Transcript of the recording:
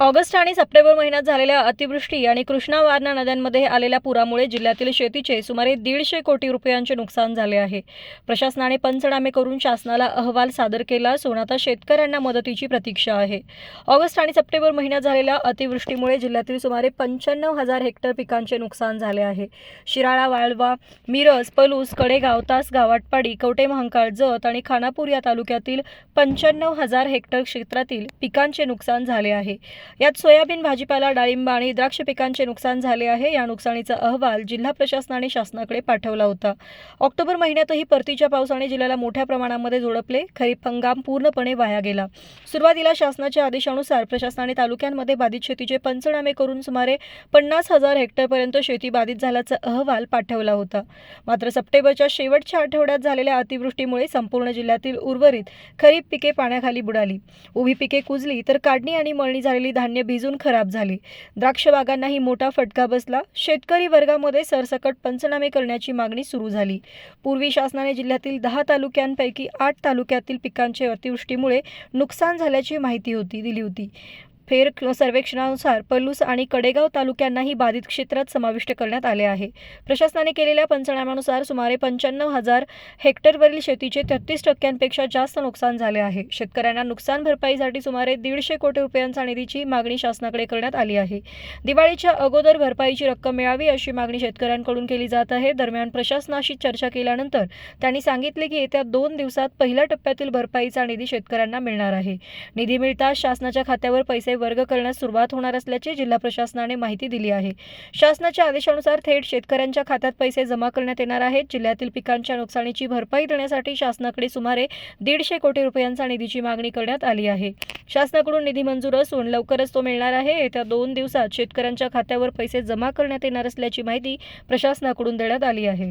August आणि September महिन्यात झालेल्या अतिवृष्टी आणि कृष्णा वारणा नद्यांमध्ये आलेल्या पुरामुळे जिल्ह्यातील शेतीचे सुमारे दीडशे कोटी रुपयांचे नुकसान झाले आहे. प्रशासनाने पंचनामे करून शासनाला अहवाल सादर केला असून आता शेतकऱ्यांना मदतीची प्रतीक्षा आहे. ऑगस्ट आणि सप्टेंबर महिन्यात झालेल्या अतिवृष्टीमुळे जिल्ह्यातील सुमारे पंच्याण्णव हजार हेक्टर पिकांचे नुकसान झाले आहे. शिराळा वाळवा मिरज पलूस कडेगाव तासगाव आटपाडी कवटे महांकाळ जत आणि खानापूर या तालुक्यातील पंच्याण्णव हजार हेक्टर क्षेत्रातील पिकांचे नुकसान झाले आहे. यात सोयाबीन भाजीपाला डाळिंब आणि द्राक्ष पिकांचे नुकसान झाले आहे. या नुकसानीचा अहवाल जिल्हा प्रशासनाने शासनाकडे पाठवला होता. ऑक्टोबर महिन्यातही परतीच्या पावसाने जिल्ह्याला मोठ्या प्रमाणामध्ये झोडपले. खरीप हंगाम पूर्णपणे वाया गेला. सुरुवातीला शासनाच्या आदेशानुसार प्रशासनाने तालुक्यांमध्ये बाधित शेतीचे पंचनामे करून सुमारे पन्नास हजार हेक्टरपर्यंत शेती बाधित झाल्याचा अहवाल पाठवला होता. मात्र सप्टेंबरच्या शेवटच्या आठवड्यात झालेल्या अतिवृष्टीमुळे संपूर्ण जिल्ह्यातील उर्वरित खरीप पिके पाण्याखाली बुडाली. उभी पिके कुजली तर काढणी आणि मळणी झालेली धान्य भिजून खराब झाले. द्राक्ष बागांनाही मोठा फटका बसला. शेतकरी वर्गामध्ये सरसकट पंचनामे करण्याची मागणी सुरू झाली. पूर्वी शासनाने जिल्ह्यातील दहा तालुक्यांपैकी आठ तालुक्यातील पिकांचे अतिवृष्टीमुळे नुकसान झाल्याची माहिती होती दिली होती. फेर सर्वेक्षणानुसार पल्लूस आणि कडेगाव तालुक्यांनाही बाधित क्षेत्रात समाविष्ट करण्यात आले आहे. प्रशासनाने केलेल्या पंचनाम्यानुसार सुमारे पंच्याण्णव हजार हेक्टरवरील शेतीचे तेहतीस टक्क्यांपेक्षा जास्त नुकसान झाले आहे. शेतकऱ्यांना नुकसान भरपाईसाठी सुमारे दीडशे कोटी रुपयांचा निधीची मागणी शासनाकडे करण्यात आली आहे. दिवाळीच्या अगोदर भरपाईची रक्कम मिळावी अशी मागणी शेतकऱ्यांकडून केली जात आहे. दरम्यान प्रशासनाशी चर्चा केल्यानंतर त्यांनी सांगितले की येत्या दोन दिवसात पहिल्या टप्प्यातील भरपाईचा निधी शेतकऱ्यांना मिळणार आहे. निधी मिळताच शासनाच्या खात्यावर पैसे वर्ग करण्यास सुरुवात होणार असल्याचे जिल्हा प्रशासनाने माहिती दिली आहे. शासनाच्या आदेशानुसार थेट शेतकऱ्यांच्या खात्यात पैसे जमा करण्यात येणार आहेत. जिल्ह्यातील पिकांच्या नुकसानीची भरपाई देण्यासाठी शासनाकडे सुमारे दीडशे कोटी रुपयांचा निधीची मागणी करण्यात आली आहे. शासनाकडून निधी मंजूर असून लवकरच तो मिळणार आहे. येत्या दोन दिवसात शेतकऱ्यांच्या खात्यावर पैसे जमा करण्यात येणार असल्याची माहिती प्रशासनाकडून देण्यात आली आहे.